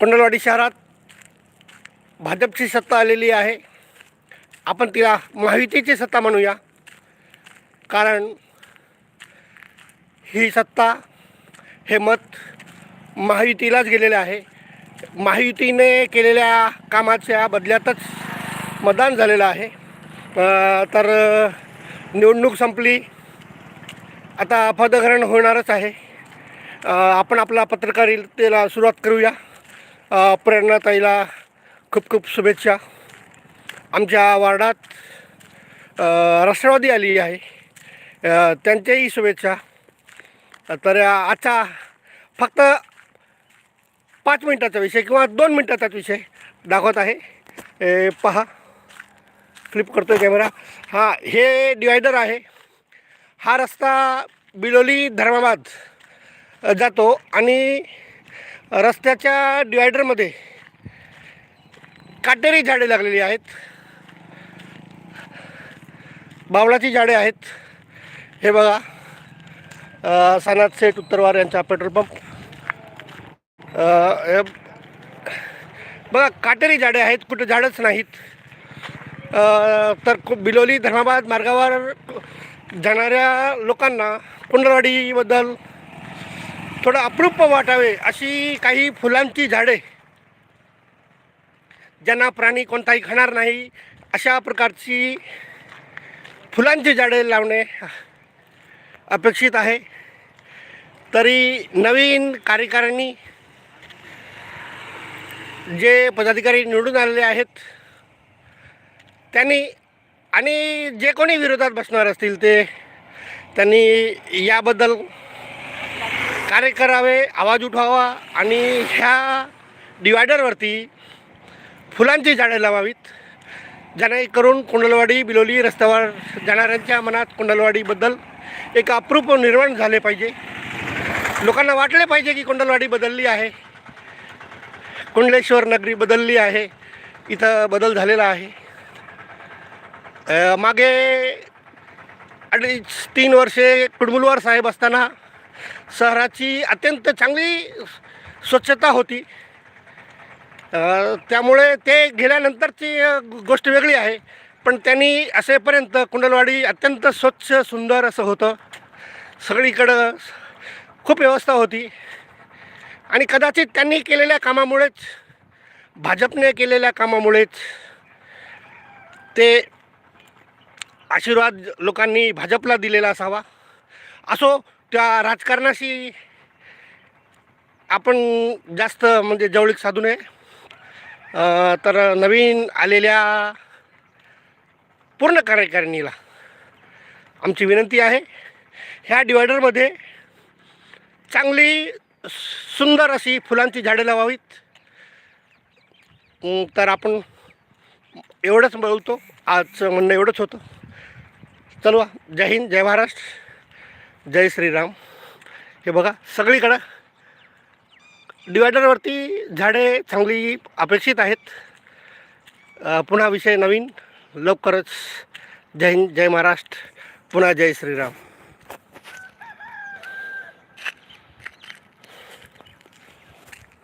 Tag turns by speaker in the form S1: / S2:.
S1: कुंडलवाडी शहरात भाजपची सत्ता आलेली आहे. आपण तिला महायुतीची सत्ता म्हणूया. कारण ही सत्ता हे मत महायुतीलाच गेलेले आहे. महायुतीने केलेल्या कामाच्या बदल्यातच मतदान झालेलं आहे. तर निवडणूक संपली. आता पदग्रहण होणारच आहे. आपण आपला पत्रकारितेला सुरुवात करूया. प्रेरणाताईला खूप खूप शुभेच्छा. आमच्या वार्डात राष्ट्रवादी आली आहे. त्यांच्याही शुभेच्छा. तर आजचा फक्त पाच मिनटाचा विषय किंवा दोन मिनटाचाच विषय दाखवत आहे. ए, पहा. फ्लिप करतो आहे कॅमेरा हा हे डिवायडर आहे. हा रस्ता बिलोली धर्माबाद जातो आणि रस्त्याच्या डिवायडरमध्ये काटेरी झाडे लागलेली आहेत. बावळाची झाडे आहेत. हे बघा. सानाथ सेठ उत्तरवार यांचा पेट्रोल पंप. बघा काटेरी झाडे आहेत कुठे झाडच नाहीत. तर खूप बिलोली धर्माबाद मार्गावर जाणाऱ्या लोकांना कुंडलवाडीबद्दल थोडं अप्रूप वाटावे अशी काही फुलांची झाडे ज्यांना प्राणी कोणताही खाणार नाही अशा प्रकारची फुलांची झाडे लावणे अपेक्षित आहे. तरी नवीन कार्यकारिणी जे पदाधिकारी निवडून आलेले आहेत त्यांनी आणि जे कोणी विरोधात बसणार असतील ते त्यांनी याबद्दल कार्य करावे आवाज उठवावा आणि ह्या डिवायडरवरती फुलांची झाडे लावावीत जेणेकरून कुंडलवाडी बिलोली रस्त्यावर जाणाऱ्यांच्या मनात कुंडलवाडीबद्दल एक अप्रूप निर्माण झाले पाहिजे. लोकांना वाटले पाहिजे की कुंडलवाडी बदलली आहे. कुंडलेश्वर नगरी बदलली आहे. इथं बदल झालेला आहे. मागे अडीच तीन वर्षे कुडमुलवार साहेब असताना शहराची अत्यंत चांगली स्वच्छता होती. त्यामुळे ते गेल्यानंतरची गोष्ट वेगळी आहे. पण त्यांनी असेपर्यंत कुंडलवाडी अत्यंत स्वच्छ सुंदर असं होतं. सगळीकडं खूप व्यवस्था होती. आणि कदाचित त्यांनी केलेल्या कामामुळेच भाजपने केलेल्या कामामुळेच ते आशीर्वाद लोकांनी भाजपला दिलेला असावा. असो त्या राजकारणाशी आपण जास्त म्हणजे जवळीक साधू नये. तर नवीन आलेल्या पूर्ण कार्यकारिणीला आमची विनंती आहे. ह्या डिवायडरमध्ये चांगली सुंदर अशी फुलांची झाडे लावावीत. तर आपण एवढंच बोलतो. आजचं म्हणणं एवढंच होतं. चलवा जय हिंद जय महाराष्ट्र. जय श्रीराम. हे बघा सगळीकडं डिवायडरवरती झाडे चांगली अपेक्षित आहेत. पुन्हा विषय नवीन. लवकरच जय हिंद जय महाराष्ट्र. पुन्हा जय श्रीराम.